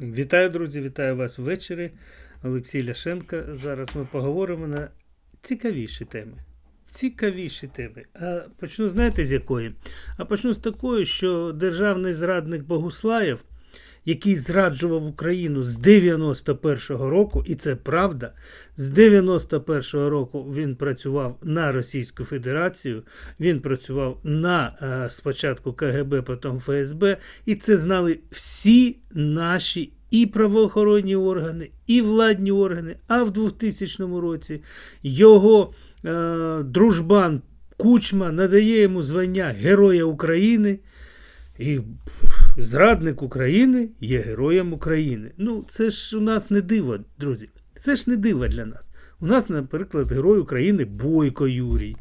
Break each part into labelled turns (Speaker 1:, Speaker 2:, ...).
Speaker 1: Вітаю, друзі! Вітаю вас ввечері. Олексій Ляшенко. Зараз ми поговоримо на цікавіші теми. Цікавіші теми. А почну, знаєте, з якої? А почну з такої, що державний зрадник Богуслаєв, який зраджував Україну з 91-го року, і це правда, з 91-го року він працював на Російську Федерацію, він працював на е, спочатку КГБ, потім ФСБ, і це знали всі наші і правоохоронні органи, і владні органи. А в 2000 році його е, дружбан Кучма надає йому звання Героя України. І зрадник України є героєм України. Ну, це ж у нас не диво, друзі. Це ж не диво для нас. У нас, наприклад, герой України Бойко Юрій.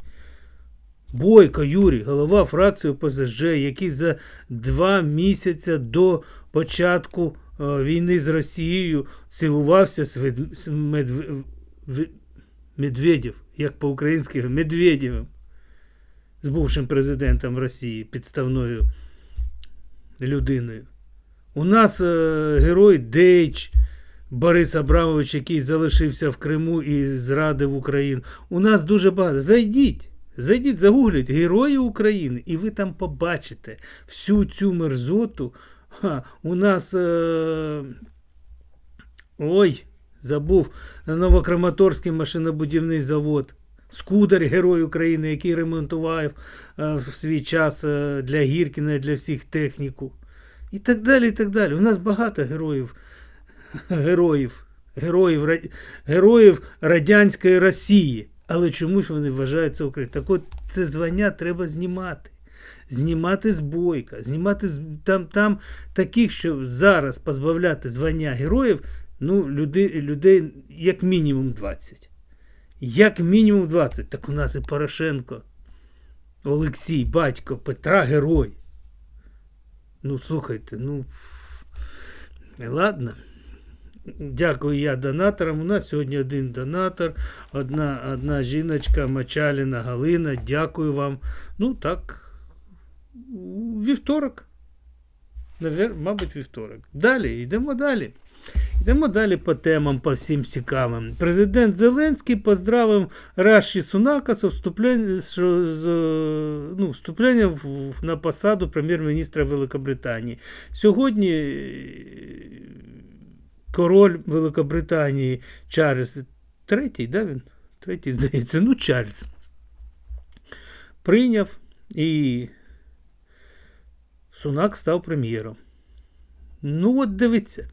Speaker 1: Бойко Юрій, голова фракції ОПЗЖ, який за два місяці до початку е, війни з Росією цілувався з, Медведєв, як по-українськи Медведєвим, з бувшим президентом Росії, підставною людиною. У нас е, герой Дейч Борис Абрамович, який залишився в Криму і зрадив Україну. У нас дуже багато. Зайдіть, зайдіть, загугліть Герої України, і ви там побачите всю цю мерзоту. Ха, у нас. Е, ой, забув Новокраматорський машинобудівний завод. Скудар, герой України, який ремонтував е, в свій час е, для Гіркіна, для всіх техніку. І так далі. і так далі. У нас багато героїв, героїв, героїв, героїв Радянської Росії. Але чомусь вони вважаються Україною. Так от це звання треба знімати. Знімати з бойка, знімати з там, там таких, що зараз позбавляти звання героїв, ну, люди, людей як мінімум 20. Як мінімум 20. Так у нас і Порошенко, Олексій, батько Петра герой. Ну, слухайте, ну. Ладно. Дякую я донаторам. У нас сьогодні один донатор, одна, одна жіночка, Мачаліна Галина. Дякую вам. Ну, так. Вівторок. Навер... Мабуть, вівторок. Далі, йдемо далі. Йдемо далі по темам, по всім цікавим. Президент Зеленський поздравив Раші Сунака з ну, вступлення на посаду прем'єр-міністра Великобританії. Сьогодні е, король Великобританії Чарльз третій, да, він? Третій, здається, ну Чарльз. Прийняв і Сунак став прем'єром. Ну, от дивіться,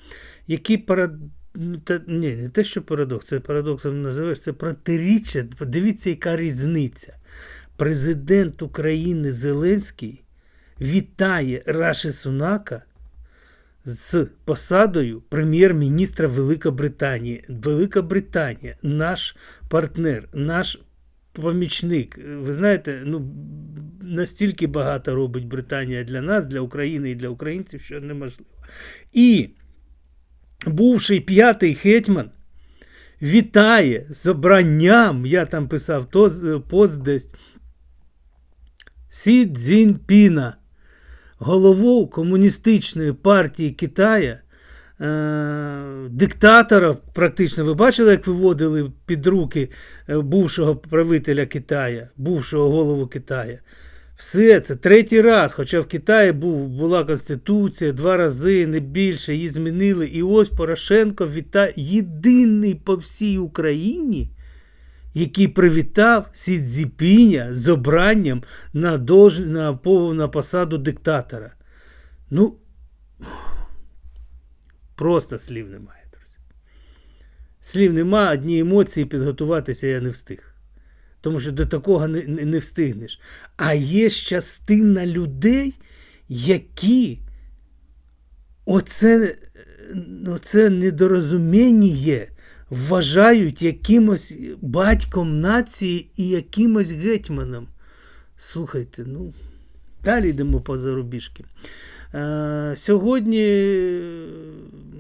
Speaker 1: який парад... ну, ні, не те, що парадокс, це парадоксом називаєш, це протиріччя. Подивіться, яка різниця. Президент України Зеленський вітає Раші Сунака з посадою прем'єр-міністра Великобританії. Велика Британія, наш партнер, наш помічник. Ви знаєте, ну настільки багато робить Британія для нас, для України і для українців, що неможливо. І бувший п'ятий гетьман вітає з обранням, я там писав пост десь, Сі Цзіньпіна, голову комуністичної партії Китая, е, диктатора, практично, ви бачили, як виводили під руки е, бувшого правителя Китая, бувшого голову Китая. Все це третій раз, хоча в Китаї був, була конституція два рази, не більше, її змінили. І ось Порошенко вітає єдиний по всій Україні, який привітав Сі Цзіпіня з обранням на, дож... на, на посаду диктатора. Ну, просто слів немає, друзі. Слів нема, одні емоції підготуватися я не встиг. Тому що до такого не, не, не встигнеш. А є частина людей, які оце, оце недорозуміння вважають якимось батьком нації і якимось гетьманом. Слухайте, ну, далі йдемо по зарубіжки. Е, сьогодні,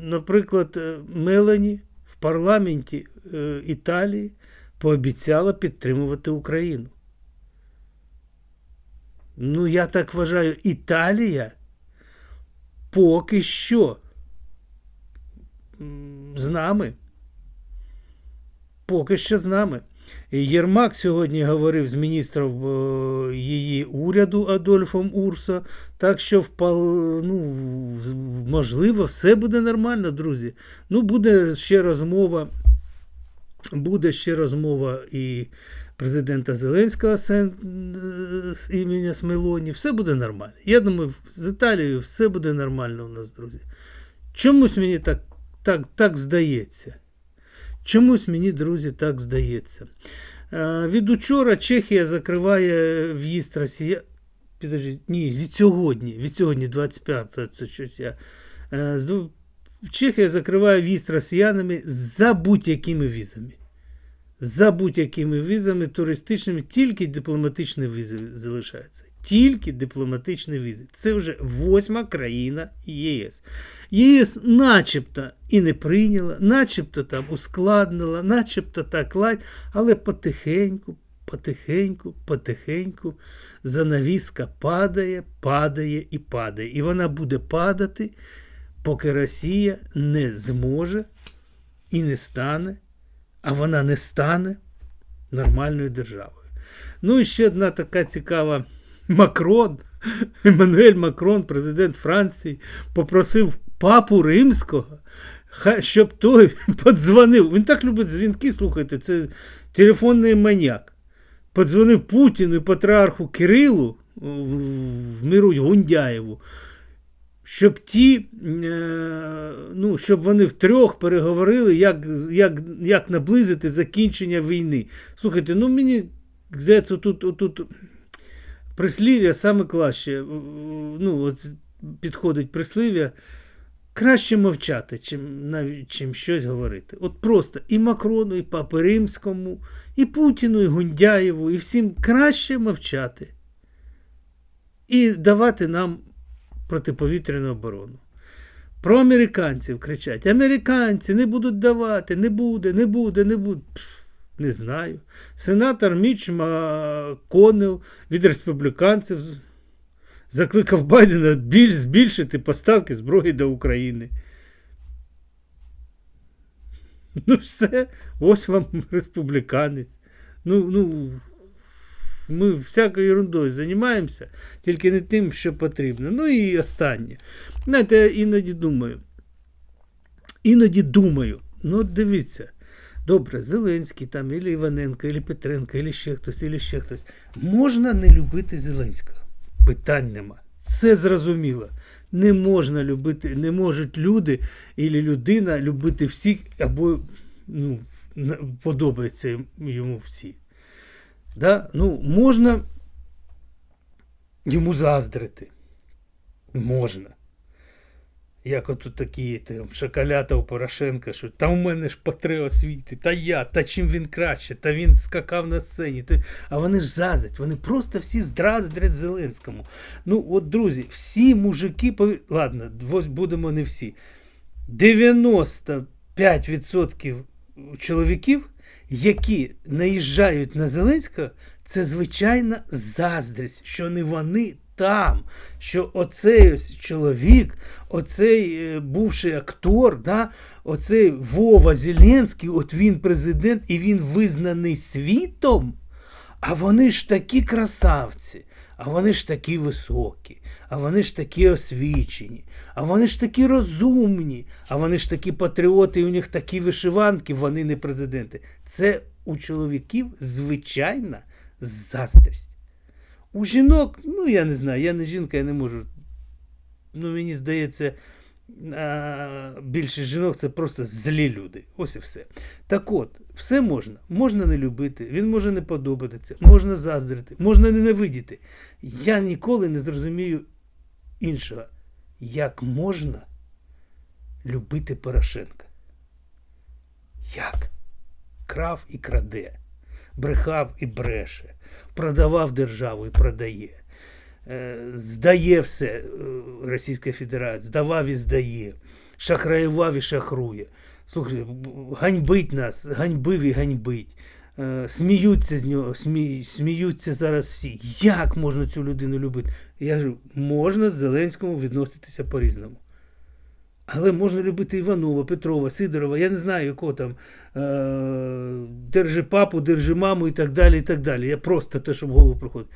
Speaker 1: наприклад, Мелані в парламенті е, Італії пообіцяла підтримувати Україну. Ну, я так вважаю, Італія поки що з нами. Поки що з нами. Єрмак сьогодні говорив з міністром е, її уряду Адольфом Урсо. Так що ну, можливо, все буде нормально, друзі. Ну, буде ще розмова. Буде ще розмова і президента Зеленського е, з імені Смелоні. Все буде нормально. Я думаю, з Італією все буде нормально у нас, друзі. Чомусь мені так, так, так здається. Чомусь мені, друзі, так здається. Е, Від учора Чехія закриває в'їзд Росія. Підождіть, ні, від сьогодні, від сьогодні, 25-го, це щось я. Чехія закриває в'їзд росіянами за будь-якими візами. За будь-якими візами туристичними, тільки дипломатичні візи залишаються. Тільки дипломатичні візи. Це вже восьма країна ЄС. ЄС начебто і не прийняла, начебто там ускладнила, начебто так лайт, але потихеньку, потихеньку, потихеньку занавіска падає, падає і падає. І вона буде падати, поки Росія не зможе і не стане, а вона не стане нормальною державою. Ну і ще одна така цікава Макрон, Еммануель Макрон, президент Франції, попросив папу римського, щоб той подзвонив. Він так любить дзвінки, слухайте, це телефонний маньяк. Подзвонив Путіну і патріарху Кирилу в, в миру Гундяєву, щоб ті, е, ну, щоб вони втрьох переговорили, як, як, як наблизити закінчення війни. Слухайте, ну мені здається, тут, тут прислів'я саме краще. Ну, от підходить прислів'я. Краще мовчати, чим, чим щось говорити. От просто і Макрону, і Папи Римському, і Путіну, і Гундяєву, і всім краще мовчати. І давати нам протиповітряну оборону. Про американців кричать: американці не будуть давати, не буде, не буде, не буде. Не знаю. Сенатор Міч Маконел від республіканців закликав Байдена більш збільшити поставки зброї до України. Ну, все, ось вам республіканець. Ну, ну, ми всякою ерундою займаємося, тільки не тим, що потрібно. Ну і останнє. Знаєте, я іноді думаю. Іноді думаю, ну от дивіться. Добре, Зеленський там, ілі Іваненко, ілі Петренко, ілі ще хтось, ілі ще хтось. Можна не любити Зеленського? Питань нема. Це зрозуміло. Не можна любити, не можуть люди ілі людина любити всіх, або ну, подобається йому всі. Да? Ну, можна йому заздрити. Можна. Як от такі там, шоколята у Порошенка, що та у мене ж по три освіти, та я, та чим він краще, та він скакав на сцені. Та... А вони ж заздрять, вони просто всі здроздрять Зеленському. Ну, от, друзі, всі мужики, пові... ладно, будемо не всі. 95% чоловіків, які наїжджають на Зеленського, це звичайна заздрість, що не вони там, що оцей ось чоловік, оцей е, бувший актор, да, оцей Вова Зеленський, от він президент і він визнаний світом. А вони ж такі красавці, а вони ж такі високі, а вони ж такі освічені, а вони ж такі розумні, а вони ж такі патріоти, і у них такі вишиванки, вони не президенти. Це у чоловіків звичайна заздрість. У жінок, ну я не знаю, я не жінка, я не можу. Ну, мені здається, більшість жінок це просто злі люди. Ось і все. Так от, все можна. Можна не любити, він може не подобатися, можна заздрити, можна ненавидіти. Я ніколи не зрозумію іншого. Як можна любити Порошенка? Як? Крав і краде, брехав і бреше, продавав державу і продає. Е, Здає все е, Російська Федерація, здавав і здає, шахраював і шахрує. Слухайте, ганьбить нас, ганьбив і ганьбить. Е, Сміються з нього, смі, сміються зараз всі. Як можна цю людину любити? Я кажу, можна з Зеленському відноситися по-різному. Але можна любити Іванова, Петрова, Сидорова, я не знаю, якого там е- держи папу, держи маму і так далі. і так далі. Я просто те, що в голову приходить.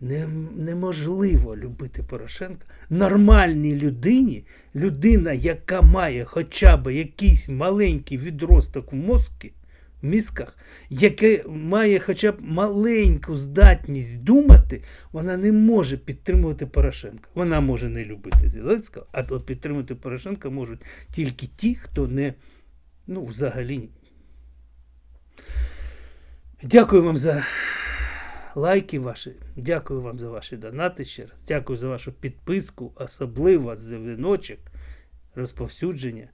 Speaker 1: Не, неможливо любити Порошенка нормальній людині, людина, яка має хоча б якийсь маленький відросток в мозки, в мізках, яке має хоча б маленьку здатність думати, вона не може підтримувати Порошенка. Вона може не любити Зеленського, а підтримувати Порошенка можуть тільки ті, хто не ну, взагалі. Дякую вам за лайки ваші. Дякую вам за ваші донати ще раз. Дякую за вашу підписку, особливо за віночок, розповсюдження.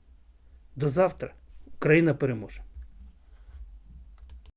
Speaker 1: До завтра. Україна переможе.